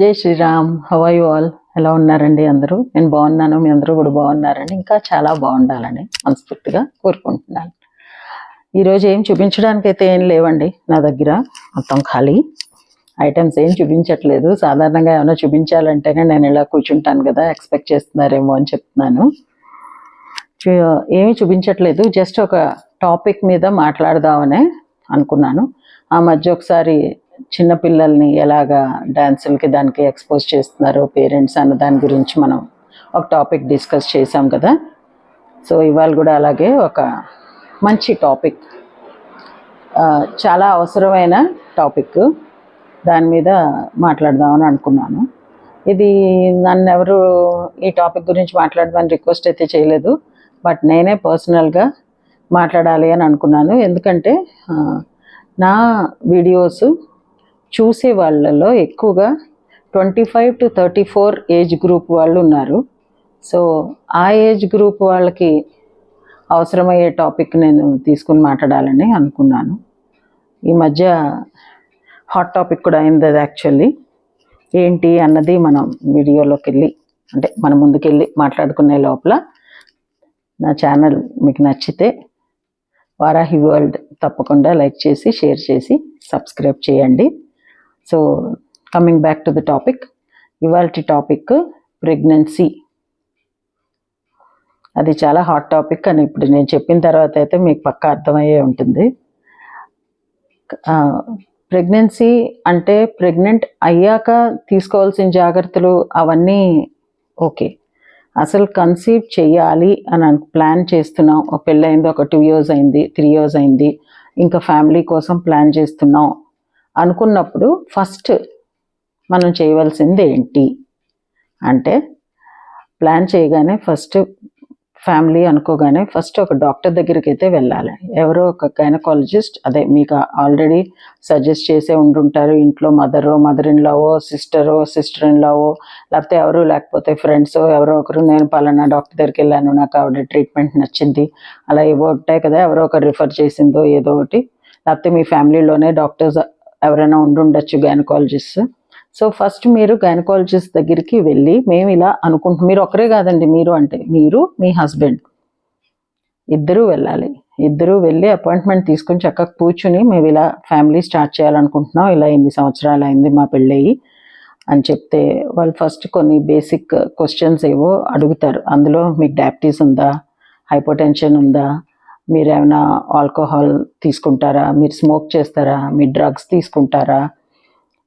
జై Sriram have all ఎలా ఉన్నారండి అందరూ? నేను బాగున్నాను మీ అందరూ కూడా బాగున్నారండి ఇంకా చాలా బాగుండాలని మనస్ఫూర్తిగా కోరుకుంటున్నాను. ఈరోజు ఏం చూపించడానికి అయితే ఏం లేవండి నా దగ్గర మొత్తం ఖాళీ. ఐటమ్స్ ఏం చూపించట్లేదు. సాధారణంగా ఏమైనా చూపించాలంటేనే నేను ఇలా కూర్చుంటాను కదా ఎక్స్పెక్ట్ చేస్తున్నారేమో అని చెప్తున్నాను. చూ- ఏమీ చూపించట్లేదు. జస్ట్ ఒక టాపిక్ మీద మాట్లాడదామనే అనుకున్నాను. ఆ మధ్య ఒకసారి చిన్నపిల్లల్ని ఎలాగా డ్యాన్సులకి దానికి ఎక్స్పోజ్ చేస్తున్నారు పేరెంట్స్ అన్న దాని గురించి మనం ఒక టాపిక్ డిస్కస్ చేసాం కదా. సో ఇవాళ కూడా అలాగే ఒక మంచి టాపిక్ చాలా అవసరమైన టాపిక్. దాని మీద మాట్లాడదామని అనుకున్నాను. ఇది నన్ను ఎవరు ఈ టాపిక్ గురించి మాట్లాడమని రిక్వెస్ట్ అయితే చేయలేదు బట్ నేనే పర్సనల్గా మాట్లాడాలి అని అనుకున్నాను. ఎందుకంటే నా వీడియోస్ చూసే వాళ్ళలో ఎక్కువగా twenty five to thirty four age group వాళ్ళు ఉన్నారు. సో ఆ ఏజ్ గ్రూప్ వాళ్ళకి అవసరమయ్యే టాపిక్ నేను తీసుకుని మాట్లాడాలని అనుకున్నాను. ఈ మధ్య హాట్ టాపిక్ కూడా అయింది అది యాక్చువల్లీ. ఏంటి అన్నది మనం వీడియోలోకి వెళ్ళి అంటే మన ముందుకెళ్ళి మాట్లాడుకునే లోపల నా ఛానల్ మీకు నచ్చితే వారాహి వరల్డ్ తప్పకుండా లైక్ చేసి షేర్ చేసి సబ్స్క్రైబ్ చేయండి. So coming back to the topic ఇవాళ టాపిక్ ప్రెగ్నెన్సీ అది చాలా హాట్ టాపిక్ అని ఇప్పుడు నేను చెప్పిన తర్వాత అయితే మీకు పక్కా అర్థమయ్యే ఉంటుంది. ప్రెగ్నెన్సీ అంటే ప్రెగ్నెంట్ అయ్యాక తీసుకోవాల్సిన జాగ్రత్తలు అవన్నీ ఓకే. అసలు కన్సీవ్ చేయాలి అని ప్లాన్ చేస్తున్నాం. ఒక పెళ్ళయింది ఒక టూ ఇయర్స్ అయింది త్రీ ఇయర్స్ అయింది. ఇంకా ఫ్యామిలీ కోసం ప్లాన్ చేస్తున్నాం. అనుకున్నప్పుడు ఫస్ట్ మనం చేయవలసింది ఏంటి? అంటే ప్లాన్ చేయగానే ఫస్ట్ ఫ్యామిలీ అనుకోగానే ఫస్ట్ ఒక డాక్టర్ దగ్గరికి అయితే వెళ్ళాలి. ఎవరో ఒక గైనకాలజిస్ట్ అదే మీకు ఆల్రెడీ సజెస్ట్ చేసే ఉండుంటారు ఇంట్లో మదరో మదర్ ఇన్ లావో సిస్టరో సిస్టర్ ఇన్ లావో లేకపోతే ఎవరు లేకపోతే ఫ్రెండ్స్ ఎవరో ఒకరు నేను పలానా డాక్టర్ దగ్గరికి వెళ్ళాను నాకు ఆవిడ ట్రీట్మెంట్ నచ్చింది అలా ఏవో ఉంటాయి కదా ఎవరో ఒకరు రిఫర్ చేసిందో ఏదో ఒకటి లేకపోతే మీ ఫ్యామిలీలోనే డాక్టర్స్ ఎవరైనా ఉండుండొచ్చు గైనకాలజిస్ట్ సో ఫస్ట్ మీరు గైనకాలజిస్ట్ దగ్గరికి వెళ్ళి మేము ఇలా అనుకుంటున్నాం. మీరు ఒకరే కాదండి మీరు అంటే మీరు మీ హస్బెండ్ ఇద్దరూ వెళ్ళాలి. ఇద్దరూ వెళ్ళి అపాయింట్మెంట్ తీసుకొని చక్కగా కూర్చుని మేము ఇలా ఫ్యామిలీ స్టార్ట్ చేయాలనుకుంటున్నాం. ఇలా ఎన్ని సంవత్సరాలు అయింది మా పెళ్ళయి అని చెప్తే వాళ్ళు ఫస్ట్ కొన్ని బేసిక్ క్వశ్చన్స్ ఏవో అడుగుతారు. అందులో మీకు డయాబెటీస్ ఉందా? హైపోటెన్షన్ ఉందా? మీరు ఏమైనా ఆల్కహాల్ తీసుకుంటారా? మీరు స్మోక్ చేస్తారా? మీరు డ్రగ్స్ తీసుకుంటారా?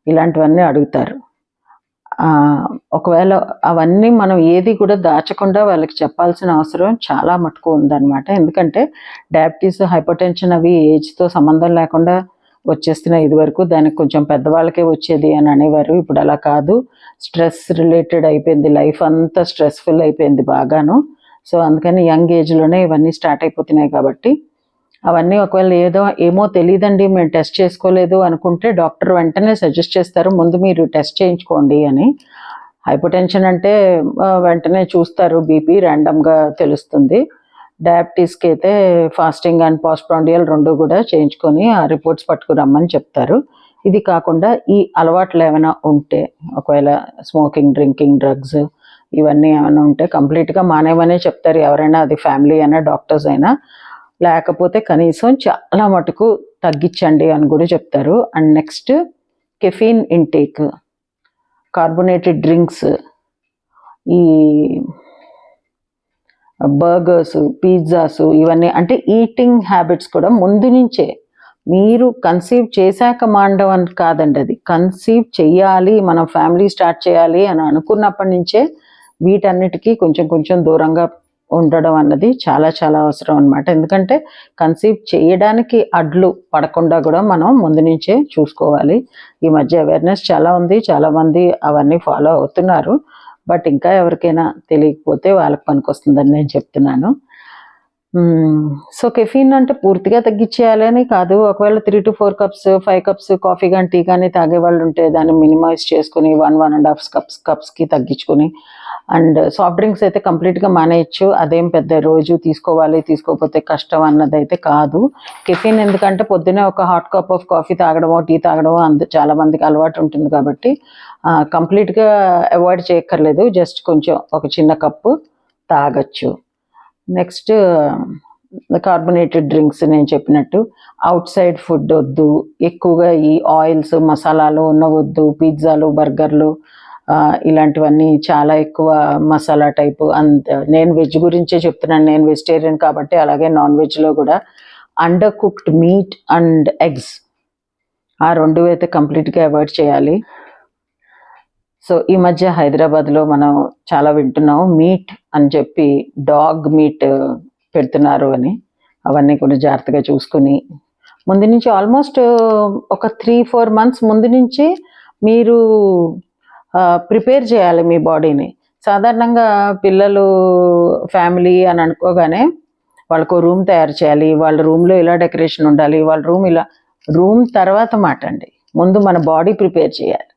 ఇలాంటివన్నీ అడుగుతారు. ఒకవేళ అవన్నీ మనం ఏది కూడా దాచకుండా వాళ్ళకి చెప్పాల్సిన అవసరం చాలా మటుకు ఉందన్నమాట. ఎందుకంటే డయాబెటీస్ హైపర్టెన్షన్ అవి ఏజ్తో సంబంధం లేకుండా వచ్చేస్తున్నాయి ఇదివరకు. దానికి కొంచెం పెద్దవాళ్ళకే వచ్చేది అని అనేవారు. ఇప్పుడు అలా కాదు. స్ట్రెస్ రిలేటెడ్ అయిపోయింది. లైఫ్ అంతా స్ట్రెస్ఫుల్ అయిపోయింది బాగాను. సో అందుకని యంగ్ ఏజ్లోనే ఇవన్నీ స్టార్ట్ అయిపోతున్నాయి కాబట్టి అవన్నీ ఒకవేళ ఏదో ఏమో తెలియదండి మేము టెస్ట్ చేసుకోలేదు అనుకుంటే డాక్టర్ వెంటనే సజెస్ట్ చేస్తారు ముందు మీరు టెస్ట్ చేయించుకోండి అని. హైపోటెన్షన్ అంటే వెంటనే చూస్తారు బీపీ ర్యాండమ్గా తెలుస్తుంది. డయాబెటీస్కి అయితే ఫాస్టింగ్ అండ్ పాస్ట్రాండియల్ రెండు కూడా చేయించుకొని ఆ రిపోర్ట్స్ పట్టుకురమ్మని చెప్తారు. ఇది కాకుండా ఈ అలవాట్లు ఏమైనా ఉంటే ఒకవేళ స్మోకింగ్ డ్రింకింగ్ డ్రగ్స్ ఇవన్నీ ఏమైనా ఉంటే కంప్లీట్గా మానేమనే చెప్తారు. ఎవరైనా అది ఫ్యామిలీ అయినా డాక్టర్స్ అయినా. లేకపోతే కనీసం చాలా మటుకు తగ్గించండి అని కూడా చెప్తారు. And next caffeine intake carbonated drinks ఈ బర్గర్స్ పిజ్జాస్ ఇవన్నీ. అంటే ఈటింగ్ హ్యాబిట్స్ కూడా ముందు నుంచే మీరు కన్సీవ్ చేశాక మాండవని అని కాదండి అది. కన్సీవ్ చేయాలి మనం ఫ్యామిలీ స్టార్ట్ చేయాలి అని అనుకున్నప్పటి నుంచే వీటన్నిటికీ కొంచెం కొంచెం దూరంగా ఉండడం అన్నది చాలా చాలా అవసరం అనమాట ఎందుకంటే కన్సీవ్ చేయడానికి అడ్లు పడకుండా కూడా మనం ముందు నుంచే చూసుకోవాలి. ఈ మధ్య అవేర్నెస్ చాలా ఉంది చాలామంది అవన్నీ ఫాలో అవుతున్నారు. బట్ ఇంకా ఎవరికైనా తెలియకపోతే వాళ్ళకి పనికొస్తుందని నేను చెప్తున్నాను. సో కెఫీన్ అంటే పూర్తిగా తగ్గించేయాలని కాదు. ఒకవేళ three to four cups five cups coffee కానీ టీ కానీ తాగే వాళ్ళు ఉంటే దాన్ని మినిమైజ్ చేసుకుని one one and half cups కప్స్కి తగ్గించుకుని అండ్ సాఫ్ట్ డ్రింక్స్ అయితే కంప్లీట్గా మానేయచ్చు. అదేం పెద్ద రోజు తీసుకోవాలి తీసుకోకపోతే కష్టం అన్నది అయితే కాదు. కెఫీన్ ఎందుకంటే పొద్దునే ఒక హాట్ కప్ ఆఫ్ కాఫీ తాగడమో టీ తాగడమో అంత చాలా మందికి అలవాటు ఉంటుంది కాబట్టి కంప్లీట్గా అవాయిడ్ చేయక్కర్లేదు. జస్ట్ కొంచెం ఒక చిన్న కప్పు తాగచ్చు. నెక్స్ట్ కార్బొనేటెడ్ డ్రింక్స్ నేను చెప్పినట్టు అవుట్ సైడ్ ఫుడ్ వద్దు. ఎక్కువగా ఈ ఆయిల్స్ మసాలాలు ఉన్నవద్దు. పిజ్జాలు బర్గర్లు ఇలాంటివన్నీ చాలా ఎక్కువ మసాలా టైపు అంత నేను వెజ్ గురించే చెప్తున్నాను. నేను వెజిటేరియన్ కాబట్టి అలాగే నాన్ వెజ్లో కూడా under cooked meat and eggs ఆ రెండు అయితే కంప్లీట్గా అవాయిడ్ చేయాలి. సో ఈ మధ్య హైదరాబాద్లో మనం చాలా వింటున్నాం మీట్ అని చెప్పి డాగ్ మీట్ పెడుతున్నారు అని. అవన్నీ కూడా జాగ్రత్తగా చూసుకుని. ముందు నుంచి ఆల్మోస్ట్ ఒక త్రీ ఫోర్ మంత్స్ ముందు నుంచి మీరు ప్రిపేర్ చేయాలి మీ బాడీని. సాధారణంగా పిల్లలు ఫ్యామిలీ అని అనుకోగానే వాళ్ళకు రూమ్ తయారు చేయాలి వాళ్ళ రూమ్లో ఇలా డెకరేషన్ ఉండాలి వాళ్ళ రూమ్ ఇలా రూమ్ తర్వాత మాట అండి. ముందు మన బాడీ ప్రిపేర్ చేయాలి.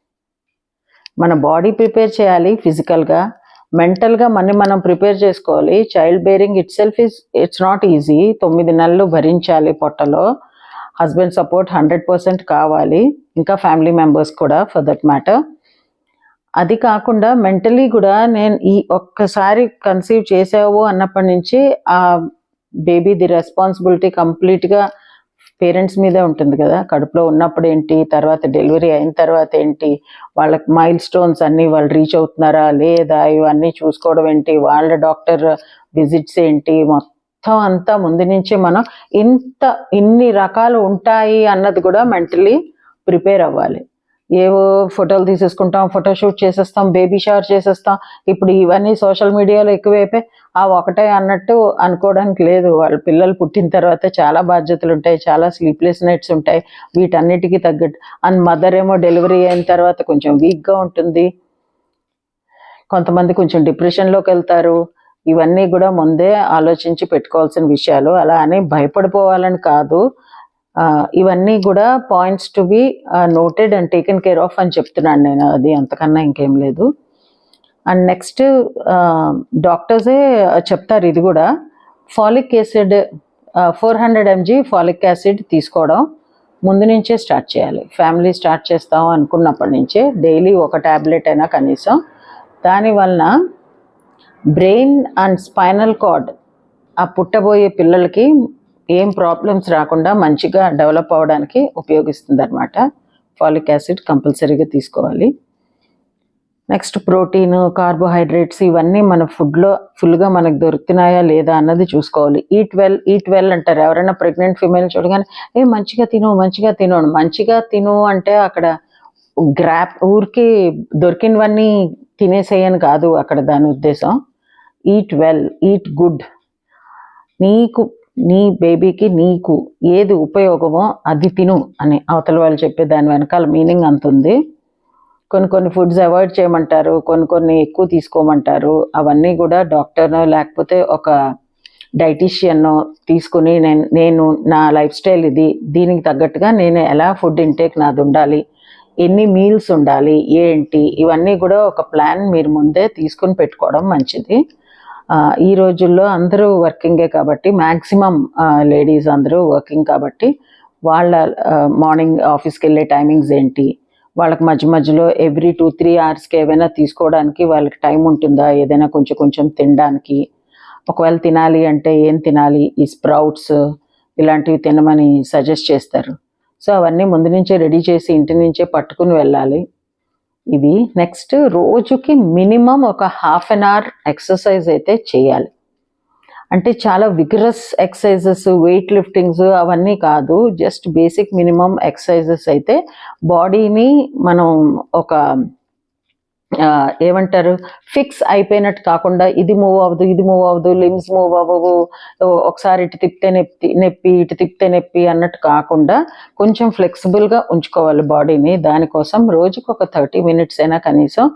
మన బాడీ ప్రిపేర్ చేయాలి ఫిజికల్గా. మెంటల్గా మనం మనం ప్రిపేర్ చేసుకోవాలి. Child bearing itself is it's not easy. తొమ్మిది నెలలు భరించాలి పొట్టలో. హస్బెండ్ సపోర్ట్ హండ్రెడ్ పర్సెంట్ కావాలి. ఇంకా ఫ్యామిలీ మెంబర్స్ కూడా ఫర్ దట్ మ్యాటర్. అది కాకుండా మెంటలీ కూడా నేను ఈ ఒక్కసారి కన్సీవ్ చేసావు అన్నప్పటి నుంచి ఆ బేబీది రెస్పాన్సిబిలిటీ కంప్లీట్గా పేరెంట్స్ మీదే ఉంటుంది కదా. కడుపులో ఉన్నప్పుడు ఏంటి తర్వాత డెలివరీ అయిన తర్వాత ఏంటి వాళ్ళకి మైల్ స్టోన్స్ అన్నీ వాళ్ళు రీచ్ అవుతున్నారా లేదా ఇవన్నీ చూసుకోవడం ఏంటి వాళ్ళ డాక్టర్ విజిట్స్ ఏంటి మొత్తం అంతా ముందు నుంచి మనం ఇంత ఇన్ని రకాలు ఉంటాయి అన్నది కూడా మెంటలీ ప్రిపేర్ అవ్వాలి. ఏవో ఫోటోలు తీసేసుకుంటాం ఫోటోషూట్ చేసేస్తాం బేబీ షవర్ చేసేస్తాం. ఇప్పుడు ఇవన్నీ సోషల్ మీడియాలో ఎక్కువైపోయి ఆ ఒకటే అన్నట్టు అనుకోవడానికి లేదు. వాళ్ళ పిల్లలు పుట్టిన తర్వాత చాలా బాధ్యతలు ఉంటాయి చాలా స్లీప్లెస్ నైట్స్ ఉంటాయి వీటన్నిటికీ తగ్గట్టు. అండ్ మదర్ ఏమో డెలివరీ అయిన తర్వాత కొంచెం వీక్గా ఉంటుంది. కొంతమంది కొంచెం డిప్రెషన్లోకి వెళ్తారు. ఇవన్నీ కూడా ముందే ఆలోచించి పెట్టుకోవాల్సిన విషయాలు. అలా అని భయపడిపోవాలని కాదు. ఇవన్నీ కూడా points to be noted and taken care of అని చెప్తున్నాను నేను. అది అంతకన్నా ఇంకేం లేదు. అండ్ నెక్స్ట్ డాక్టర్సే చెప్తారు ఇది కూడా. Folic acid four hundred mg folic acid తీసుకోవడం ముందు నుంచే స్టార్ట్ చేయాలి. ఫ్యామిలీ స్టార్ట్ చేస్తాం అనుకున్నప్పటి నుంచే డైలీ ఒక ట్యాబ్లెట్ అయినా కనీసం. దానివలన బ్రెయిన్ అండ్ స్పైనల్ కార్డ్ ఆ పుట్టబోయే పిల్లలకి ఏం ప్రాబ్లమ్స్ రాకుండా మంచిగా డెవలప్ అవ్వడానికి ఉపయోగిస్తుంది అనమాట ఫాలిక్ యాసిడ్ కంపల్సరీగా తీసుకోవాలి. నెక్స్ట్ ప్రోటీన్ కార్బోహైడ్రేట్స్ ఇవన్నీ మన ఫుడ్లో ఫుల్గా మనకు దొరుకుతున్నాయా లేదా అన్నది చూసుకోవాలి. ఈట్ వెల్ ఈట్ వెల్ అంటారు. ఎవరైనా ప్రెగ్నెంట్ ఫిమేల్ చూడగానే ఏ మంచిగా తిను మంచిగా తిను మంచిగా తిను అంటే అక్కడ గ్రాప్ ఊరికి దొరికినవన్నీ తినేసేయని కాదు అక్కడ దాని ఉద్దేశం. ఈట్ వెల్ ఈట్ గుడ్ నీకు నీ బేబీకి నీకు ఏది ఉపయోగమో అది తిను అని అవతల వాళ్ళు చెప్పే దాని వెనకాల మీనింగ్ అంత ఉంది. కొన్ని కొన్ని ఫుడ్స్ అవాయిడ్ చేయమంటారు కొన్ని కొన్ని ఎక్కువ తీసుకోమంటారు. అవన్నీ కూడా డాక్టర్నో లేకపోతే ఒక డైటీషియన్నో తీసుకుని నేను నేను నా లైఫ్ స్టైల్ ఇది దీనికి తగ్గట్టుగా నేను ఎలా ఫుడ్ ఇంటేక్ నాది ఉండాలి ఎన్ని మీల్స్ ఉండాలి ఏంటి ఇవన్నీ కూడా ఒక ప్లాన్ మీరు ముందే తీసుకుని పెట్టుకోవడం మంచిది. ఈ రోజుల్లో అందరూ వర్కింగే కాబట్టి మ్యాక్సిమం లేడీస్ అందరూ వర్కింగ్ కాబట్టి వాళ్ళ మార్నింగ్ ఆఫీస్కి వెళ్ళే టైమింగ్స్ ఏంటి? వాళ్ళకి మధ్య మధ్యలో ఎవ్రీ టూ త్రీ అవర్స్కి ఏమైనా తీసుకోవడానికి వాళ్ళకి టైం ఉంటుందా? ఏదైనా కొంచెం కొంచెం తినడానికి. ఒకవేళ తినాలి అంటే ఏం తినాలి? ఈ స్ప్రౌట్స్ ఇలాంటివి తినమని సజెస్ట్ చేస్తారు. సో అవన్నీ ముందు నుంచే రెడీ చేసి ఇంటి నుంచే పట్టుకుని వెళ్ళాలి. ఇది నెక్స్ట్ రోజుకి మినిమం ఒక హాఫ్ అన్ అవర్ ఎక్సర్సైజ్ అయితే చేయాలి. అంటే చాలా విగ్రస్ ఎక్సర్సైజెస్ వెయిట్ లిఫ్టింగ్స్ అవన్నీ కాదు జస్ట్ బేసిక్ మినిమం ఎక్సర్సైజెస్ అయితే బాడీని మనం ఒక ఏమంటారు? ఫిక్స్ అయిపోయినట్టు కాకుండా ఇది మూవ్ అవ్వదు ఇది మూవ్ అవ్వదు లిమ్స్ మూవ్ అవ్వవు ఒకసారి ఇటు తిప్పితే నెప్పి నొప్పి ఇటు తిప్పితే నొప్పి అన్నట్టు కాకుండా కొంచెం ఫ్లెక్సిబుల్గా ఉంచుకోవాలి బాడీని. దానికోసం రోజుకు ఒక థర్టీ మినిట్స్ అయినా కనీసం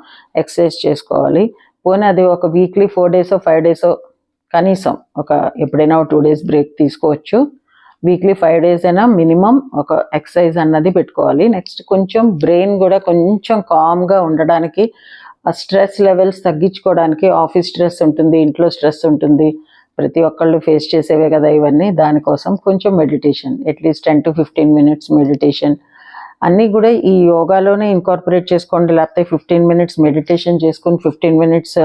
ఎక్సర్సైజ్ చేసుకోవాలి. పోనీ అది ఒక వీక్లీ ఫోర్ డేసో ఫైవ్ డేసో కనీసం ఒక ఎప్పుడైనా టూ డేస్ బ్రేక్ తీసుకోవచ్చు. వీక్లీ ఫైవ్ డేస్ అయినా మినిమం ఒక ఎక్సర్సైజ్ అన్నది పెట్టుకోవాలి. నెక్స్ట్ కొంచెం బ్రెయిన్ కూడా కొంచెం కామ్గా ఉండడానికి స్ట్రెస్ లెవెల్స్ తగ్గించుకోవడానికి ఆఫీస్ స్ట్రెస్ ఉంటుంది ఇంట్లో స్ట్రెస్ ఉంటుంది. ప్రతి ఒక్కళ్ళు ఫేస్ చేసేవే కదా ఇవన్నీ. దానికోసం కొంచెం meditation at least ten to fifteen minutes meditation. అన్నీ కూడా ఈ యోగాలోనే ఇన్కార్పొరేట్ చేసుకోండి లేకపోతే ఫిఫ్టీన్ మినిట్స్ మెడిటేషన్ చేసుకుని fifteen minutes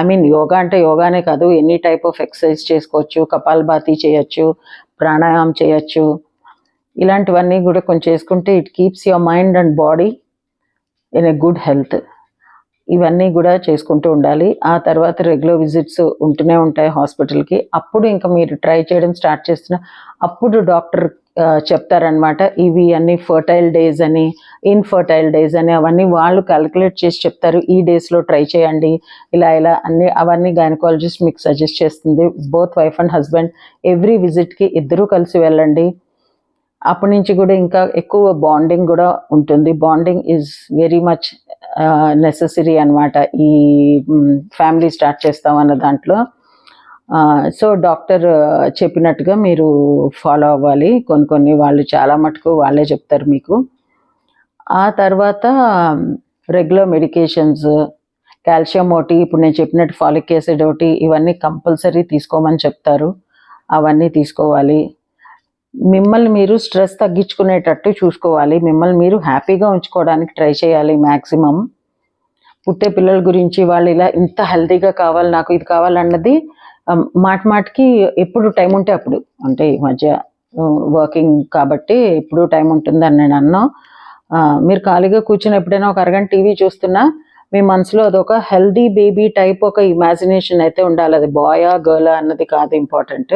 I mean yoga అంటే యోగానే కాదు ఎనీ టైప్ ఆఫ్ ఎక్సర్సైజ్ చేసుకోవచ్చు కపాల్భాతి చేయొచ్చు ప్రాణాయామం చేయొచ్చు. ఇలాంటివన్నీ కూడా కొంచెం చేసుకుంటే it keeps your mind and body in a good health ఇవన్నీ కూడా చేసుకుంటూ ఉండాలి. ఆ తర్వాత రెగ్యులర్ విజిట్స్ ఉంటూనే ఉంటాయి హాస్పిటల్కి. అప్పుడు ఇంకా మీరు ట్రై చేయడం స్టార్ట్ చేస్తున్న అప్పుడు డాక్టర్ చెప్తారనమాట ఇవి అన్ని ఫర్టైల్ డేస్ అని ఇన్ఫర్టైల్ డేస్ అని అవన్నీ వాళ్ళు క్యాలిక్యులేట్ చేసి చెప్తారు. ఈ డేస్లో ట్రై చేయండి. ఇలా ఇలా అన్ని అవన్నీ గైనకాలజిస్ట్ మీకు సజెస్ట్ చేస్తుంది. Both wife and husband every విజిట్కి ఇద్దరూ కలిసి వెళ్ళండి. అప్పటి నుంచి కూడా ఇంకా ఎక్కువ బాండింగ్ కూడా ఉంటుంది. Bonding is very much necessary అన్నమాట. ఈ ఫ్యామిలీ స్టార్ట్ చేస్తామన్న దాంట్లో. సో డాక్టర్ చెప్పినట్టుగా మీరు ఫాలో అవ్వాలి. కొన్ని కొన్ని వాళ్ళు చాలా మటుకు వాళ్ళే చెప్తారు మీకు. ఆ తర్వాత రెగ్యులర్ మెడికేషన్స్ కాల్షియం ఒకటి ఇప్పుడు నేను చెప్పినట్టు ఫాలిక్ యాసిడ్ ఒకటి ఇవన్నీ కంపల్సరీ తీసుకోమని చెప్తారు. అవన్నీ తీసుకోవాలి. మిమ్మల్ని మీరు స్ట్రెస్ తగ్గించుకునేటట్టు చూసుకోవాలి. మిమ్మల్ని మీరు హ్యాపీగా ఉంచుకోవడానికి ట్రై చేయాలి మ్యాక్సిమం పుట్టే పిల్లల గురించి వాళ్ళు ఇలా ఇంత హెల్తీగా కావాలి నాకు ఇది కావాలన్నది Um, మాట మాటకి ఎప్పుడు టైం ఉంటే అప్పుడు. అంటే ఈ మధ్య వర్కింగ్ కాబట్టి ఎప్పుడు టైం ఉంటుందని నేను అన్నా. మీరు ఖాళీగా కూర్చుని ఎప్పుడైనా ఒక అరగంట టీవీ చూస్తున్నా మీ మనసులో అదొక హెల్దీ బేబీ టైప్ ఒక ఇమాజినేషన్ అయితే ఉండాలి. అది బాయా గర్ల్ అన్నది కాదు important.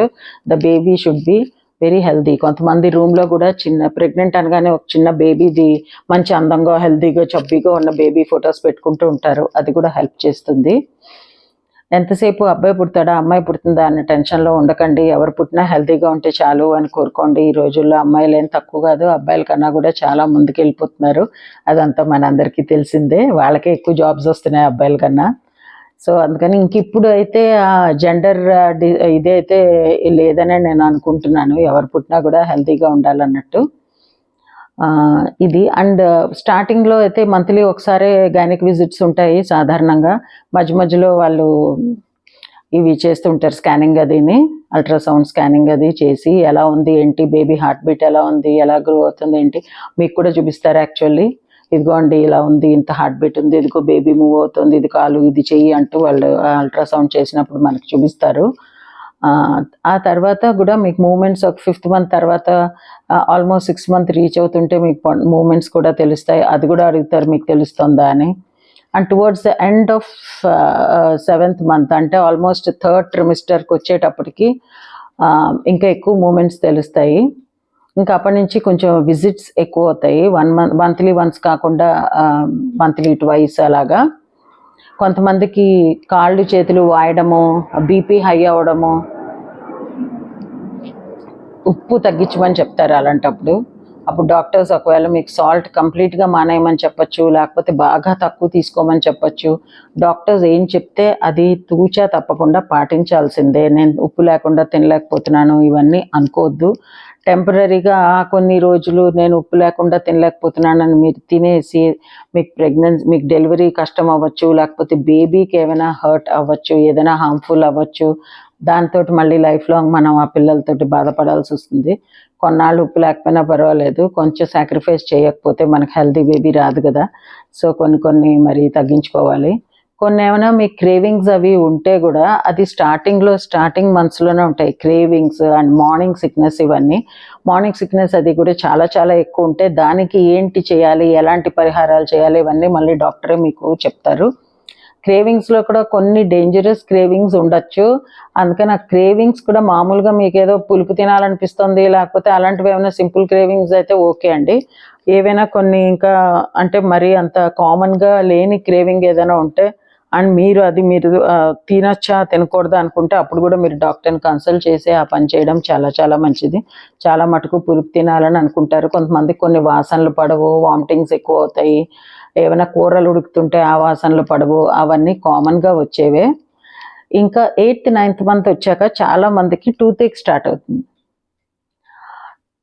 The baby should be very healthy. కొంతమంది రూమ్లో కూడా చిన్న ప్రెగ్నెంట్ అనగానే ఒక చిన్న బేబీది మంచి అందంగా హెల్దీగా చబ్బీగా ఉన్న బేబీ ఫొటోస్ పెట్టుకుంటూ ఉంటారు. అది కూడా హెల్ప్ చేస్తుంది. ఎంతసేపు అబ్బాయి పుడతాడా అమ్మాయి పుడుతుందా అన్న టెన్షన్లో ఉండకండి. ఎవరు పుట్టినా హెల్తీగా ఉంటే చాలు అని కోరుకోండి. ఈ రోజుల్లో అమ్మాయిలు ఏం తక్కువ కాదు. అబ్బాయిల కన్నా కూడా చాలా ముందుకు వెళ్ళిపోతున్నారు. అదంతా మనందరికీ తెలిసిందే. వాళ్ళకే ఎక్కువ జాబ్స్ వస్తున్నాయి అబ్బాయిల కన్నా. సో అందుకని ఇంక ఇప్పుడు అయితే ఆ జెండర్ ఇదే అయితే లేదనే నేను అనుకుంటున్నాను. ఎవరు పుట్టినా కూడా హెల్తీగా ఉండాలన్నట్టు. ఇది. అండ్ స్టార్టింగ్లో అయితే మంత్లీ ఒకసారి గైనిక్ విజిట్స్ ఉంటాయి సాధారణంగా. మధ్య మధ్యలో వాళ్ళు ఇవి చేస్తుంటారు స్కానింగ్ అదిని అల్ట్రాసౌండ్ స్కానింగ్ అది చేసి ఎలా ఉంది ఏంటి బేబీ హార్ట్ బీట్ ఎలా ఉంది ఎలా గ్రో అవుతుంది ఏంటి మీకు కూడా చూపిస్తారు యాక్చువల్లీ. ఇదిగోండి ఇలా ఉంది ఇంత హార్ట్ బీట్ ఉంది ఇదిగో బేబీ మూవ్ అవుతుంది ఇది కాలు ఇది చెయ్యి అంటూ వాళ్ళు అల్ట్రాసౌండ్ చేసినప్పుడు మనకి చూపిస్తారు. ఆ తర్వాత కూడా మీకు మూమెంట్స్ ఒక ఫిఫ్త్ మంత్ తర్వాత ఆల్మోస్ట్ సిక్స్ మంత్ రీచ్ అవుతుంటే మీకు మూమెంట్స్ కూడా తెలుస్తాయి. అది కూడా అడుగుతారు మీకు తెలుస్తుందా అని. And towards the end of seventh month అంటే ఆల్మోస్ట్ థర్డ్ ట్రిమిస్టర్కి వచ్చేటప్పటికి ఇంకా ఎక్కువ మూమెంట్స్ తెలుస్తాయి. ఇంకా అప్పటి నుంచి కొంచెం విజిట్స్ ఎక్కువ అవుతాయి. వన్ మంత్ మంత్లీ వన్స్ కాకుండా మంత్లీ ట్వైస్ అలాగా. కొంతమందికి కాళ్ళు చేతులు వాయడము బీపీ హై అవ్వడము ఉప్పు తగ్గించమని చెప్తారు అలాంటప్పుడు. అప్పుడు డాక్టర్స్ ఒకవేళ మీకు సాల్ట్ కంప్లీట్గా మానేయమని చెప్పొచ్చు లేకపోతే బాగా తక్కువ తీసుకోమని చెప్పొచ్చు. డాక్టర్స్ ఏం చెప్తే అది తూచా తప్పకుండా పాటించాల్సిందే. నేను ఉప్పు లేకుండా తినలేకపోతున్నాను ఇవన్నీ అనుకోవద్దు. టెంపరీగా కొన్ని రోజులు నేను ఉప్పు లేకుండా తినలేకపోతున్నానని మీరు తినేసి మీకు ప్రెగ్నెన్సీ మీకు డెలివరీ కష్టం అవ్వచ్చు లేకపోతే బేబీకి ఏమైనా హర్ట్ అవ్వచ్చు ఏదైనా హార్మ్ఫుల్ అవ్వచ్చు దాంతో మళ్ళీ లైఫ్ లాంగ్ మనం ఆ పిల్లలతోటి బాధపడాల్సి వస్తుంది. కొన్నాళ్ళు ఉప్పు లేకపోయినా పర్వాలేదు కొంచెం సాక్రిఫైస్ చేయకపోతే మనకు హెల్తీ బేబీ రాదు కదా. సో కొన్ని కొన్ని మరి తగ్గించుకోవాలి. కొన్ని ఏమైనా మీ క్రేవింగ్స్ అవి ఉంటే కూడా అది స్టార్టింగ్లో స్టార్టింగ్ మంత్స్లోనే ఉంటాయి. క్రేవింగ్స్ అండ్ మార్నింగ్ సిక్నెస్ ఇవన్నీ. మార్నింగ్ సిక్నెస్ అది కూడా చాలా చాలా ఎక్కువ ఉంటే దానికి ఏంటి చేయాలి ఎలాంటి పరిహారాలు చేయాలి ఇవన్నీ మళ్ళీ డాక్టరే మీకు చెప్తారు. క్రేవింగ్స్లో కూడా కొన్ని డేంజరస్ క్రేవింగ్స్ ఉండొచ్చు. అందుకని ఆ క్రేవింగ్స్ కూడా మామూలుగా మీకు ఏదో పులుపు తినాలనిపిస్తుంది లేకపోతే అలాంటివి ఏమైనా సింపుల్ క్రేవింగ్స్ అయితే ఓకే అండి. ఏవైనా కొన్ని ఇంకా అంటే మరీ అంత కామన్గా లేని క్రేవింగ్ ఏదైనా ఉంటే అండ్ మీరు అది మీరు తినొచ్చా తినకూడదా అనుకుంటే అప్పుడు కూడా మీరు డాక్టర్ని కన్సల్ట్ చేసి ఆ పని చేయడం చాలా చాలా మంచిది. చాలా మటుకు పులుపు తినాలని అనుకుంటారు. కొంతమంది కొన్ని వాసనలు పడవు వామిటింగ్స్ ఎక్కువ అవుతాయి. ఏమైనా కూరలు ఉడుకుతుంటే ఆ వాసనలు పడవు. అవన్నీ కామన్గా వచ్చేవే. ఇంకా ఎయిత్ నైన్త్ మంత్ వచ్చాక చాలా మందికి టూత్ ఏక్ స్టార్ట్ అవుతుంది.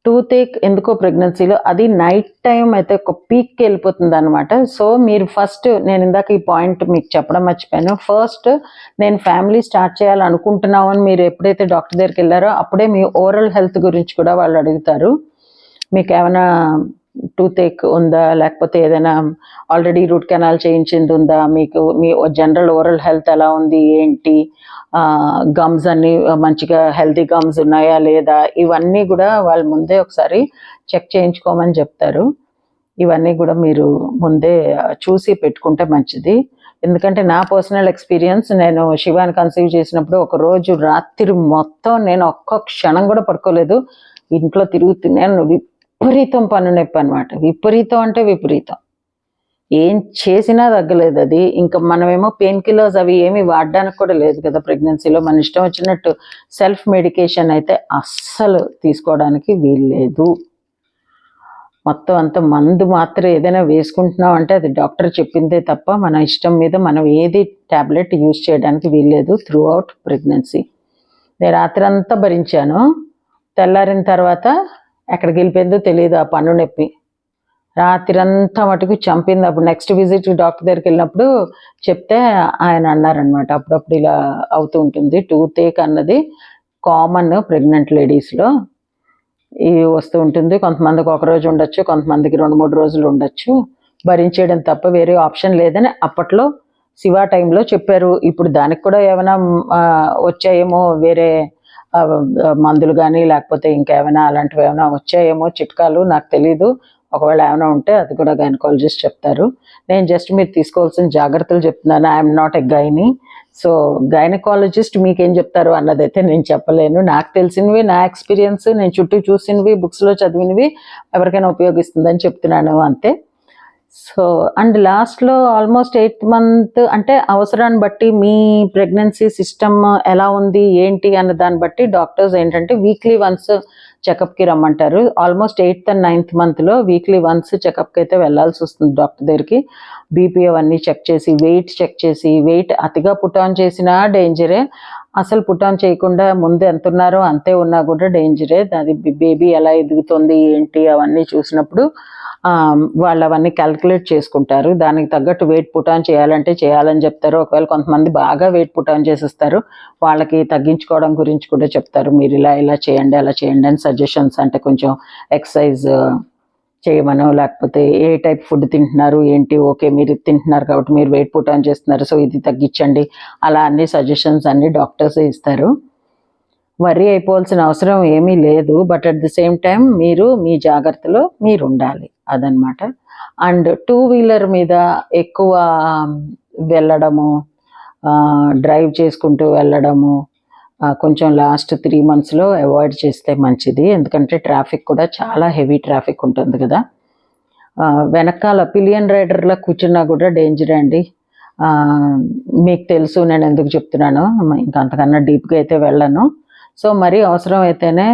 టూత్ ఏక్ ఎందుకో ప్రెగ్నెన్సీలో అది నైట్ టైం అయితే ఒక పీక్కి వెళ్ళిపోతుంది అనమాట సో మీరు ఫస్ట్ నేను ఇందాక ఈ పాయింట్ మీకు చెప్పడం మర్చిపోయాను. ఫస్ట్ నేను ఫ్యామిలీ స్టార్ట్ చేయాలనుకుంటున్నావు అని మీరు ఎప్పుడైతే డాక్టర్ దగ్గరికి వెళ్ళారో అప్పుడే మీ ఓరల్ హెల్త్ గురించి కూడా వాళ్ళు అడుగుతారు. మీకు ఏమైనా టూతేక్ ఉందా? లేకపోతే ఏదైనా ఆల్రెడీ రూట్ కెనాల్ చేయించింది ఉందా? మీకు మీ జనరల్ ఓరల్ హెల్త్ ఎలా ఉంది? ఏంటి? గమ్స్ అన్ని మంచిగా హెల్తీ గమ్స్ ఉన్నాయా లేదా? ఇవన్నీ కూడా వాళ్ళు ముందే ఒకసారి చెక్ చేయించుకోమని చెప్తారు. ఇవన్నీ కూడా మీరు ముందే చూసి పెట్టుకుంటే మంచిది. ఎందుకంటే నా పర్సనల్ ఎక్స్పీరియన్స్ నేను శివాని కన్సీవ్ చేసినప్పుడు ఒక రోజు రాత్రి మొత్తం నేను ఒక్క క్షణం కూడా పడుకోలేదు. ఇంట్లో తిరుగుతున్నాను విపరీతం పన్ను నొప్పి అనమాట విపరీతం అంటే విపరీతం. ఏం చేసినా తగ్గలేదు అది. ఇంకా మనమేమో పెయిన్ కిల్లర్స్ అవి ఏమి వాడడానికి కూడా లేదు కదా ప్రెగ్నెన్సీలో. మన ఇష్టం వచ్చినట్టు సెల్ఫ్ మెడికేషన్ అయితే అస్సలు తీసుకోవడానికి వీల్లేదు. మొత్తం అంత మందు మాత్రం ఏదైనా వేసుకుంటున్నాం అంటే అది డాక్టర్ చెప్పిందే తప్ప మన ఇష్టం మీద మనం ఏది ట్యాబ్లెట్ యూజ్ చేయడానికి వీల్లేదు త్రూ అవుట్ ప్రెగ్నెన్సీ. నేను రాత్రి అంతా భరించాను. తెల్లారిన తర్వాత ఎక్కడికి వెళ్ళిపోయిందో తెలియదు ఆ పన్ను నొప్పి. రాత్రంతా మటుకు చంపింది. అప్పుడు నెక్స్ట్ విజిట్ డాక్టర్ దగ్గరికి వెళ్ళినప్పుడు చెప్తే ఆయన అన్నారనమాట అప్పుడప్పుడు ఇలా అవుతూ ఉంటుంది. టూత్ ఏక్ అన్నది కామన్ ప్రెగ్నెంట్ లేడీస్లో ఇవి వస్తూ ఉంటుంది. కొంతమందికి ఒక రోజు ఉండొచ్చు కొంతమందికి రెండు మూడు రోజులు ఉండొచ్చు. భరించేయడం తప్ప వేరే ఆప్షన్ లేదని అప్పట్లో శివ టైంలో చెప్పారు. ఇప్పుడు దానికి కూడా ఏమైనా వచ్చాయేమో వేరే మందులు కానీ లేకపోతే ఇంకేమైనా అలాంటివి ఏమైనా వచ్చాయేమో చిట్కాలు నాకు తెలీదు. ఒకవేళ ఏమైనా ఉంటే అది కూడా గైనకాలజిస్ట్ చెప్తారు. నేను జస్ట్ మీరు తీసుకోవాల్సిన జాగ్రత్తలు చెప్తున్నాను. I'm not a gynae so gynaecologist మీకేం చెప్తారు అన్నదైతే నేను చెప్పలేను. నాకు తెలిసినవి నా ఎక్స్పీరియన్స్ నేను చుట్టూ చూసినవి బుక్స్లో చదివినవి ఎవరికైనా ఉపయోగిస్తుందని చెప్తున్నాను అంతే. సో అండ్ లాస్ట్లో ఆల్మోస్ట్ ఎయిత్ మంత్ అంటే అవసరాన్ని బట్టి మీ ప్రెగ్నెన్సీ సిస్టమ్ ఎలా ఉంది ఏంటి అన్న దాన్ని బట్టి డాక్టర్స్ ఏంటంటే వీక్లీ వన్స్ చెకప్కి రమ్మంటారు. ఆల్మోస్ట్ ఎయిత్ అండ్ నైన్త్ మంత్లో వీక్లీ వన్స్ చెకప్కి అయితే వెళ్ళాల్సి వస్తుంది డాక్టర్ దగ్గరికి. బీపీ అవన్నీ చెక్ చేసి వెయిట్ చెక్ చేసి వెయిట్ అతిగా పుట్ ఆన్ చేసినా డేంజరే. అసలు పుట్ ఆన్ చేయకుండా ముందు ఎంత ఉన్నారో అంతే ఉన్నా కూడా డేంజరే. అది బేబీ ఎలా ఎదుగుతుంది ఏంటి అవన్నీ చూసినప్పుడు వాళ్ళు అవన్నీ క్యాల్కులేట్ చేసుకుంటారు. దానికి తగ్గట్టు వెయిట్ పుటాన్ చేయాలంటే చేయాలని చెప్తారు. ఒకవేళ కొంతమంది బాగా వెయిట్ పుటాన్ ఆన్ చేసేస్తారు. వాళ్ళకి తగ్గించుకోవడం గురించి కూడా చెప్తారు. మీరు ఇలా ఇలా చేయండి అలా చేయండి అని సజెషన్స్ అంటే కొంచెం ఎక్సర్సైజ్ చేయమనో లేకపోతే ఏ టైప్ ఫుడ్ తింటున్నారు ఏంటి ఓకే మీరు తింటున్నారు కాబట్టి మీరు వెయిట్ పుటాన్ చేస్తున్నారు సో ఇది తగ్గించండి. అలా అన్ని సజెషన్స్ అన్ని డాక్టర్స్ ఇస్తారు. వరి అయిపోవాల్సిన అవసరం ఏమీ లేదు. But at the same time మీరు మీ జాగ్రత్తలో మీరు ఉండాలి. అదనమాట అండ్ టూ వీలర్ మీద ఎక్కువ వెళ్ళడము డ్రైవ్ చేసుకుంటూ వెళ్ళడము కొంచెం లాస్ట్ త్రీ మంత్స్లో అవాయిడ్ చేస్తే మంచిది. ఎందుకంటే ట్రాఫిక్ కూడా చాలా హెవీ ట్రాఫిక్ ఉంటుంది కదా. వెనకాల పిలియన్ రైడర్లో కూర్చున్నా కూడా డేంజర్ అండి. మీకు తెలుసు నేను ఎందుకు చెప్తున్నాను? ఇంకా అంతకన్నా డీప్గా అయితే వెళ్ళను. సో మరీ అవసరం అయితేనే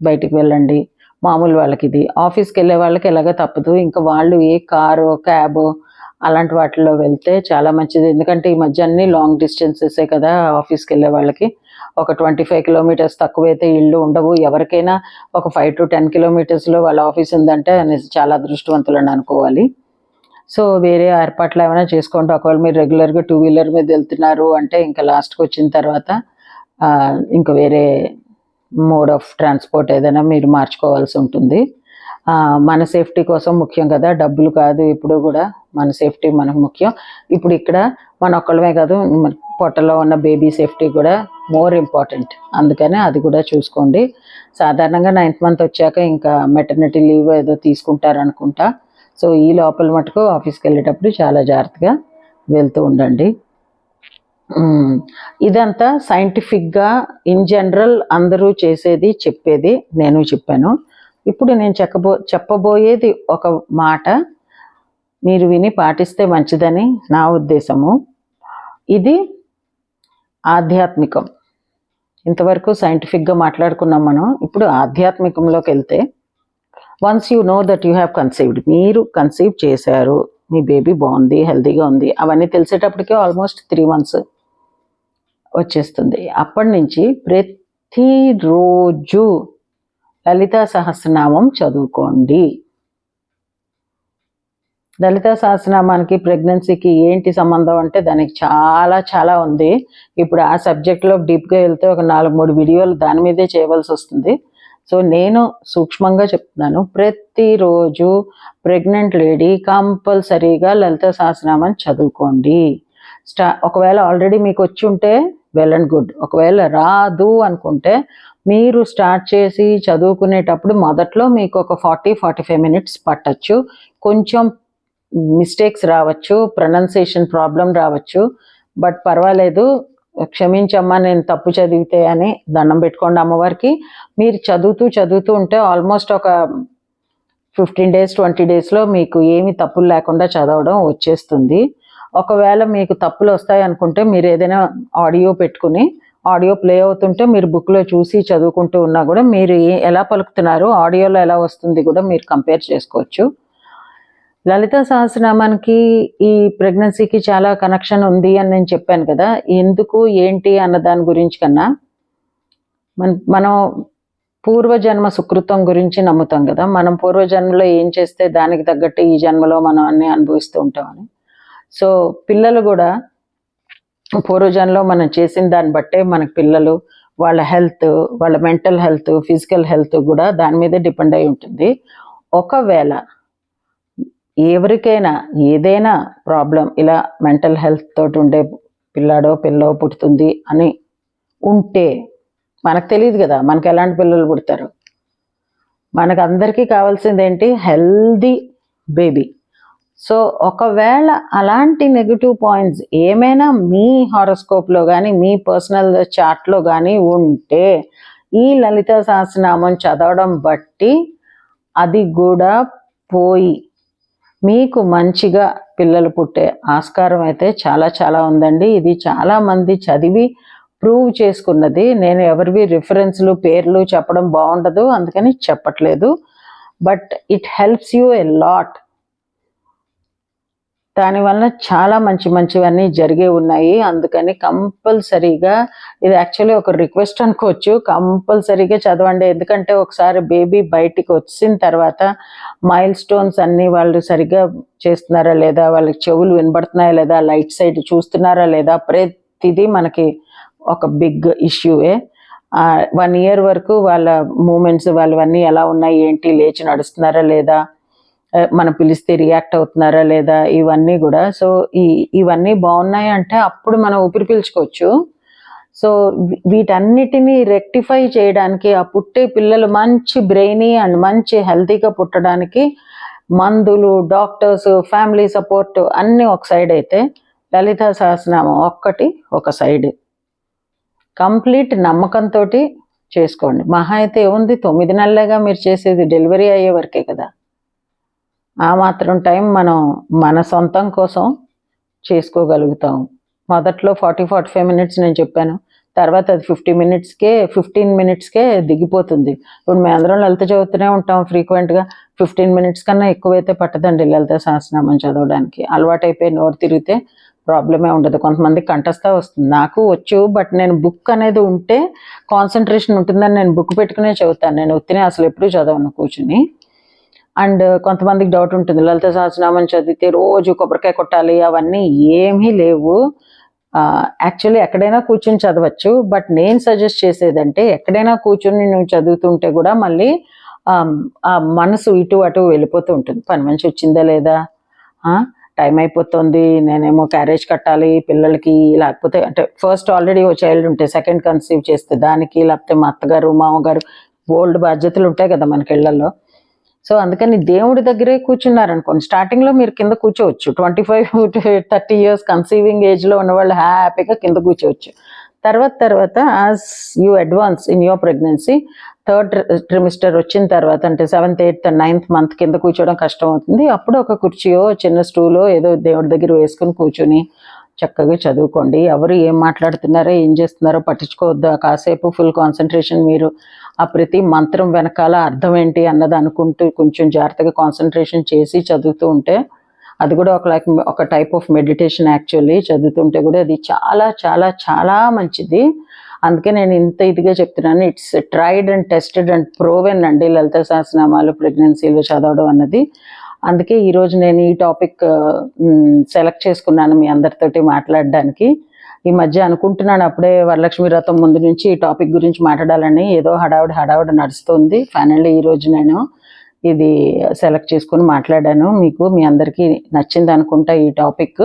బయటికి వెళ్ళండి. మామూలు వాళ్ళకి ఇది. ఆఫీస్కి వెళ్ళే వాళ్ళకి ఎలాగో తప్పదు. ఇంకా వాళ్ళు ఏ కారు క్యాబ్ అలాంటి వాటిలో వెళ్తే చాలా మంచిది. ఎందుకంటే ఈ మధ్య అన్ని లాంగ్ డిస్టెన్సెసే కదా ఆఫీస్కి వెళ్ళే వాళ్ళకి. ఒక ట్వంటీ ఫైవ్ కిలోమీటర్స్ తక్కువైతే ఇల్లు ఉండవు. ఎవరికైనా ఒక ఫైవ్ టు టెన్ కిలోమీటర్స్లో వాళ్ళ ఆఫీస్ ఉందంటే చాలా అదృష్టవంతులని అనుకోవాలి. సో వేరే ఏర్పాట్లు ఏమైనా చేసుకోండి. ఒకవేళ మీరు రెగ్యులర్గా టూ వీలర్ మీద వెళ్తున్నారు అంటే ఇంకా లాస్ట్కి వచ్చిన తర్వాత ఇంకా వేరే మోడ్ ఆఫ్ ట్రాన్స్పోర్ట్ ఏదైనా మీరు మార్చుకోవాల్సి ఉంటుంది. మన సేఫ్టీ కోసం ముఖ్యం కదా. డబ్బులు కాదు ఇప్పుడు కూడా మన సేఫ్టీ మనకు ముఖ్యం. ఇప్పుడు ఇక్కడ మన ఒక్కళ్ళమే కాదు పొట్టలో ఉన్న బేబీ సేఫ్టీ కూడా మోర్ ఇంపార్టెంట్. అందుకనే అది కూడా చూసుకోండి. సాధారణంగా నైన్త్ మంత్ వచ్చాక ఇంకా మెటర్నిటీ లీవ్ ఏదో తీసుకుంటారనుకుంటా. సో ఈ లోపల మటుకు ఆఫీస్కి వెళ్ళేటప్పుడు చాలా జాగ్రత్తగా వెళ్తూ ఉండండి. ఇదంతా సైంటిఫిక్గా ఇన్ జనరల్ అందరూ చేసేది చెప్పేది నేను చెప్పాను. ఇప్పుడు నేను చెప్పబో చెప్పబోయేది ఒక మాట. మీరు విని పాటిస్తే మంచిదని నా ఉద్దేశము. ఇది ఆధ్యాత్మికం. ఇంతవరకు సైంటిఫిక్గా మాట్లాడుకున్నాం మనం. ఇప్పుడు ఆధ్యాత్మికంలోకి వెళ్తే once you know that you have conceived మీరు కన్సీవ్ చేశారు. మీ బేబీ బాగుంది హెల్తీగా ఉంది. అవన్నీ తెలిసేటప్పటికే ఆల్మోస్ట్ త్రీ మంత్స్ వచ్చేస్తుంది. అప్పటి నుంచి ప్రతిరోజు లలిత సహస్రనామం చదువుకోండి. లలిత సహస్రనామానికి ప్రెగ్నెన్సీకి ఏంటి సంబంధం అంటే దానికి చాలా చాలా ఉంది. ఇప్పుడు ఆ సబ్జెక్ట్లో డీప్గా వెళ్తే ఒక నాలుగు మూడు వీడియోలు దాని మీదే చేయవలసి వస్తుంది. సో నేను సూక్ష్మంగా చెప్తున్నాను. ప్రతిరోజు ప్రెగ్నెంట్ లేడీ కంపల్సరీగా లలిత సహస్రనామాన్ని చదువుకోండి. స్టా ఒకవేళ ఆల్రెడీ మీకు వచ్చి ఉంటే వెల్ అండ్ గుడ్. ఒకవేళ రాదు అనుకుంటే మీరు స్టార్ట్ చేసి చదువుకునేటప్పుడు మొదట్లో మీకు ఒక ఫార్టీ ఫార్టీ ఫైవ్ మినిట్స్ పట్టచ్చు. కొంచెం మిస్టేక్స్ రావచ్చు ప్రొనౌన్సియేషన్ ప్రాబ్లం రావచ్చు. బట్ పర్వాలేదు క్షమించమ్మా నేను తప్పు చదివితే అని దండం పెట్టుకోండి అమ్మవారికి. మీరు చదువుతూ చదువుతూ ఉంటే ఆల్మోస్ట్ ఒక ఫిఫ్టీన్ డేస్ ట్వంటీ డేస్లో మీకు ఏమి తప్పులు లేకుండా చదవడం వచ్చేస్తుంది. ఒకవేళ మీకు తప్పులు వస్తాయి అనుకుంటే మీరు ఏదైనా ఆడియో పెట్టుకుని ఆడియో ప్లే అవుతుంటే మీరు బుక్లో చూసి చదువుకుంటూ ఉన్నా కూడా మీరు ఏ- ఎలా పలుకుతున్నారు ఆడియోలో ఎలా వస్తుంది కూడా మీరు కంపేర్ చేసుకోవచ్చు. లలిత సహస్రనామానికి ఈ ప్రెగ్నెన్సీకి చాలా కనెక్షన్ ఉంది అని నేను చెప్పాను కదా ఎందుకు ఏంటి అన్న దాని గురించి కన్నా మన మనం పూర్వజన్మ సుకృతం గురించి నమ్ముతాం కదా మనం పూర్వజన్మలో ఏం చేస్తే దానికి తగ్గట్టు ఈ జన్మలో మనం అన్ని అనుభవిస్తూ ఉంటామని. సో పిల్లలు కూడా పూర్వజన్లో మనం చేసిన దాన్ని బట్టే మనకు పిల్లలు వాళ్ళ హెల్త్ వాళ్ళ మెంటల్ హెల్త్ ఫిజికల్ హెల్త్ కూడా దాని మీదే డిపెండ్ అయి ఉంటుంది. ఒకవేళ ఎవరికైనా ఏదైనా ప్రాబ్లం ఇలా మెంటల్ హెల్త్ తోటి ఉండే పిల్లాడో పిల్లో పుడుతుంది అని ఉంటే మనకు తెలియదు కదా మనకు ఎలాంటి పిల్లలు పుడతారు? మనకు అందరికీ కావాల్సింది ఏంటి హెల్దీ బేబీ. సో ఒకవేళ అలాంటి నెగిటివ్ పాయింట్స్ ఏమైనా మీ హారోస్కోప్లో కానీ మీ పర్సనల్ చార్ట్లో కానీ ఉంటే ఈ లలిత సహస్రనామం చదవడం బట్టి అది కూడా పోయి మీకు మంచిగా పిల్లలు పుట్టే ఆస్కారం అయితే చాలా చాలా ఉందండి. ఇది చాలామంది చదివి ప్రూవ్ చేసుకున్నది. నేను ఎవరివి రిఫరెన్స్లు పేర్లు చెప్పడం బాగుండదు అందుకని చెప్పట్లేదు. But it helps you a lot దానివల్ల చాలా మంచి మంచివన్నీ జరిగే ఉన్నాయి. అందుకని కంపల్సరీగా ఇది యాక్చువల్లీ ఒక రిక్వెస్ట్ అనుకోవచ్చు. కంపల్సరీగా చదవండి. ఎందుకంటే ఒకసారి బేబీ బయటికి వచ్చిన తర్వాత మైల్ స్టోన్స్ అన్నీ వాళ్ళు సరిగ్గా చేస్తున్నారా లేదా వాళ్ళకి చెవులు వినబడుతున్నాయా లేదా లైట్ సైడ్ చూస్తున్నారా లేదా ప్రతిదీ మనకి ఒక బిగ్ ఇష్యూవే వన్ ఇయర్ వరకు వాళ్ళ మూమెంట్స్ వాళ్ళవన్నీ ఎలా ఉన్నాయి ఏంటి లేచి నడుస్తున్నారా లేదా మనం పిలిస్తే రియాక్ట్ అవుతున్నారా లేదా ఇవన్నీ కూడా. సో ఈ ఇవన్నీ బాగున్నాయి అంటే అప్పుడు మనం ఊపిరి పీల్చుకోవచ్చు. సో వీటన్నిటిని రెక్టిఫై చేయడానికి ఆ పుట్టే పిల్లలు మంచి బ్రెయినీ అండ్ మంచి హెల్తీగా పుట్టడానికి మందులు డాక్టర్స్ ఫ్యామిలీ సపోర్ట్ అన్నీ ఒక సైడ్ అయితే లలిత సహస్రనామం ఒక్కటి ఒక సైడ్ కంప్లీట్ నమ్మకంతో చేసుకోండి. మహా అయితే ఏముంది? తొమ్మిది నెలలుగా మీరు చేసేది డెలివరీ అయ్యే వరకే కదా. ఆ మాత్రం టైం మనం మన సొంతం కోసం చేసుకోగలుగుతాం. మొదట్లో ఫార్టీ ఫార్టీ ఫైవ్ మినిట్స్ నేను చెప్పాను. తర్వాత అది ఫిఫ్టీ మినిట్స్కే ఫిఫ్టీన్ మినిట్స్కే దిగిపోతుంది. ఇప్పుడు మేము అందరం లలిత చదువుతూనే ఉంటాం ఫ్రీక్వెంట్గా. ఫిఫ్టీన్ మినిట్స్ కన్నా ఎక్కువైతే పట్టదండి లలిత సహస్రనామం చదవడానికి. అలవాటైపోయి నోరు తిరిగితే ప్రాబ్లమే ఉండదు. కొంతమంది కంఠస్థ వస్తుంది. నాకు వచ్చు బట్ నేను బుక్ అనేది ఉంటే కాన్సన్ట్రేషన్ ఉంటుందని నేను బుక్ పెట్టుకునే చదువుతాను. నేను ఉత్తినే అసలు ఎప్పుడూ చదవను కూర్చుని. అండ్ కొంతమందికి డౌట్ ఉంటుంది. లలిత సహస్రనామం చదివితే రోజు కొబ్బరికాయ కొట్టాలి అవన్నీ ఏమీ లేవు. యాక్చువల్లీ ఎక్కడైనా కూర్చుని చదవచ్చు. బట్ నేను సజెస్ట్ చేసేదంటే ఎక్కడైనా కూర్చుని నువ్వు చదువుతుంటే కూడా మళ్ళీ ఆ, మనసు ఇటు అటు వెళ్ళిపోతూ ఉంటుంది. పని మనిషి వచ్చిందా లేదా? టైం అయిపోతుంది. నేనేమో క్యారేజ్ కట్టాలి పిల్లలకి లేకపోతే అంటే ఫస్ట్ ఆల్రెడీ ఓ చైల్డ్ ఉంటే సెకండ్ కన్సీవ్ చేస్తే దానికి లేకపోతే మా అత్తగారు మామగారు ఓల్డ్ బాధ్యతలు ఉంటాయి కదా మనకి ఇళ్ళలో సో అందుకని దేవుడి దగ్గరే కూర్చున్నారు అనుకోండి స్టార్టింగ్లో మీరు కింద కూర్చోవచ్చు. Twenty five thirty years conceiving ఏజ్లో ఉన్న వాళ్ళు హ్యాపీగా కింద కూర్చోవచ్చు. తర్వాత తర్వాత as you advance in your pregnancy third trimester వచ్చిన తర్వాత అంటే సెవెంత్ ఎయిత్ నైన్త్ మంత్ కింద కూర్చోవడం కష్టం అవుతుంది అప్పుడు ఒక కుర్చీయో చిన్న స్టూలో ఏదో దేవుడి దగ్గర వేసుకుని కూర్చొని చక్కగా చదువుకోండి. ఎవరు ఏం మాట్లాడుతున్నారో ఏం చేస్తున్నారో పట్టించుకోవద్దు. కాసేపు ఫుల్ కాన్సన్ట్రేషన్ మీరు ఆ ప్రతి మంత్రం వెనకాల అర్థం ఏంటి అన్నది అనుకుంటూ కొంచెం జాగ్రత్తగా కాన్సన్ట్రేషన్ చేసి చదువుతూ ఉంటే అది కూడా ఒక లైక్ ఒక టైప్ ఆఫ్ మెడిటేషన్ యాక్చువల్లీ చదువుతుంటే కూడా అది చాలా చాలా చాలా మంచిది. అందుకే నేను ఇంత ఇదిగా చెప్తున్నాను. It's tried and tested and proven అండి లలిత సహస్రనామాలు ప్రెగ్నెన్సీలు చదవడం అన్నది. అందుకే ఈరోజు నేను ఈ టాపిక్ సెలెక్ట్ చేసుకున్నాను మీ అందరితోటి మాట్లాడడానికి. ఈ మధ్య అనుకుంటున్నాను అప్పుడే వరలక్ష్మి వ్రతం ముందు నుంచి ఈ టాపిక్ గురించి మాట్లాడాలని ఏదో హడావుడి హడావుడి నడుస్తుంది. ఫైనల్లీ ఈ రోజు నేను ఇది సెలెక్ట్ చేసుకుని మాట్లాడాను. మీకు మీ అందరికీ నచ్చింది అనుకుంటా ఈ టాపిక్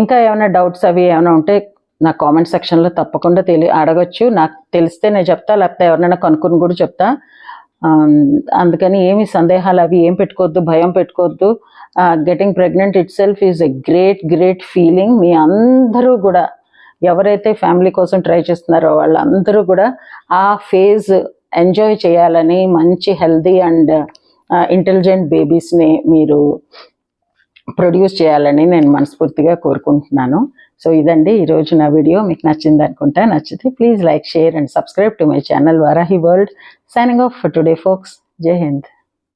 ఇంకా ఏమైనా డౌట్స్ అవి ఏమైనా ఉంటే నా కామెంట్ సెక్షన్లో తప్పకుండా తెలి అడగచ్చు. నాకు తెలిస్తే నేను చెప్తా లేకపోతే ఎవరినైనా కనుక్కొని కూడా చెప్తా. అందుకని ఏమి సందేహాలు అవి ఏం పెట్టుకోవద్దు భయం పెట్టుకోవద్దు. Getting pregnant itself is a great great feeling మీ అందరూ కూడా ఎవరైతే ఫ్యామిలీ కోసం ట్రై చేస్తున్నారో వాళ్ళందరూ కూడా ఆ ఫేజ్ ఎంజాయ్ చేయాలని మంచి హెల్దీ అండ్ ఇంటెలిజెంట్ బేబీస్ని మీరు ప్రొడ్యూస్ చేయాలని నేను మనస్ఫూర్తిగా కోరుకుంటున్నాను. సో ఇదండి ఈరోజు నా వీడియో మీకు నచ్చింది అనుకుంటా నచ్చితే please like share and subscribe to my channel Varahi world signing off for today folks Jai Hind